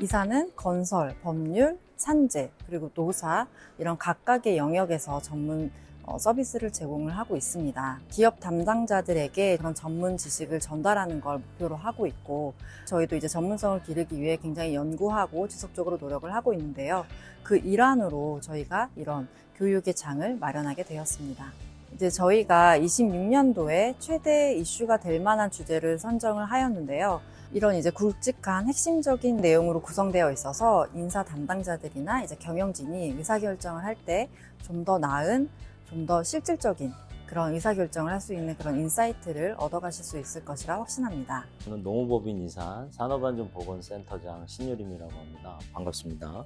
이사는 건설, 법률, 산재, 그리고 노사 이런 각각의 영역에서 전문 어, 서비스를 제공을 하고 있습니다. 기업 담당자들에게 그런 전문 지식을 전달하는 걸 목표로 하고 있고 저희도 이제 전문성을 기르기 위해 굉장히 연구하고 지속적으로 노력을 하고 있는데요. 그 일환으로 저희가 이런 교육의 장을 마련하게 되었습니다. 이제 저희가 26년도에 최대 이슈가 될 만한 주제를 선정을 하였는데요. 이런 이제 굵직한 핵심적인 내용으로 구성되어 있어서 인사 담당자들이나 이제 경영진이 의사결정을 할 때 좀 더 나은, 좀 더 실질적인 그런 의사결정을 할 수 있는 그런 인사이트를 얻어가실 수 있을 것이라 확신합니다. 저는 농업법인 이산 산업안전보건센터장 신유림이라고 합니다. 반갑습니다.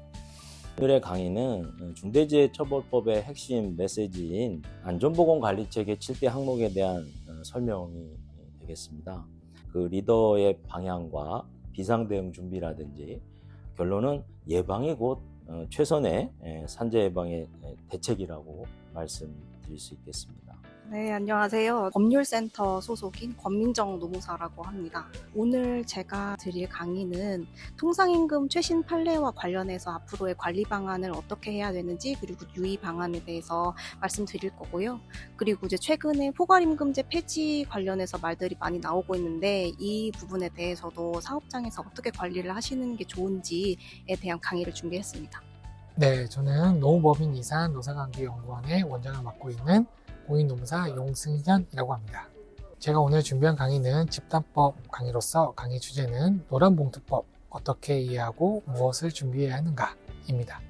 오늘의 강의는 중대재해처벌법의 핵심 메시지인 안전보건관리체계 7대 항목에 대한 어, 설명이 되겠습니다. 그 리더의 방향과 비상대응 준비라든지 결론은 예방이 곧 어, 최선의 에, 산재 예방의 에, 대책이라고 말씀드릴 수 있겠습니다. 네, 안녕하세요. 법률센터 소속인 권민정 노무사라고 합니다. 오늘 제가 드릴 강의는 통상임금 최신 판례와 관련해서 앞으로의 관리 방안을 어떻게 해야 되는지 그리고 유의 방안에 대해서 말씀드릴 거고요. 그리고 이제 최근에 포괄임금제 폐지 관련해서 말들이 많이 나오고 있는데 이 부분에 대해서도 사업장에서 어떻게 관리를 하시는 게 좋은지에 대한 강의를 준비했습니다. 네, 저는 노무법인 이산 노사관계연구원의 원장을 맡고 있는 공인노무사 용승현이라고 합니다. 제가 오늘 준비한 강의는 집단법 강의로서 강의 주제는 노란봉투법 어떻게 이해하고 무엇을 준비해야 하는가 입니다.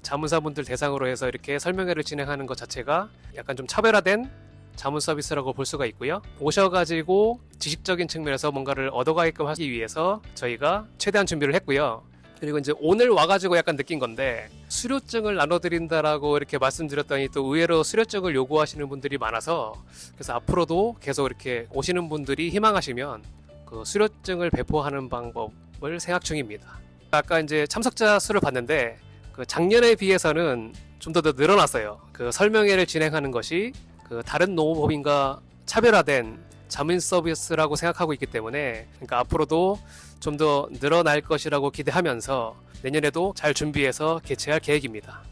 자문사분들 대상으로 해서 이렇게 설명회를 진행하는 것 자체가 약간 좀 차별화된 자문 서비스라고 볼 수가 있고요. 오셔가지고 지식적인 측면에서 뭔가를 얻어가게끔 하기 위해서 저희가 최대한 준비를 했고요. 그리고 이제 오늘 와가지고 약간 느낀 건데 수료증을 나눠드린다라고 이렇게 말씀드렸더니 또 의외로 수료증을 요구하시는 분들이 많아서 그래서 앞으로도 계속 이렇게 오시는 분들이 희망하시면 그 수료증을 배포하는 방법을 생각 중입니다. 아까 이제 참석자 수를 봤는데 그 작년에 비해서는 좀 더 늘어났어요. 그 설명회를 진행하는 것이 그 다른 노무법인과 차별화된 자문 서비스라고 생각하고 있기 때문에 그러니까 앞으로도 좀 더 늘어날 것이라고 기대하면서 내년에도 잘 준비해서 개최할 계획입니다.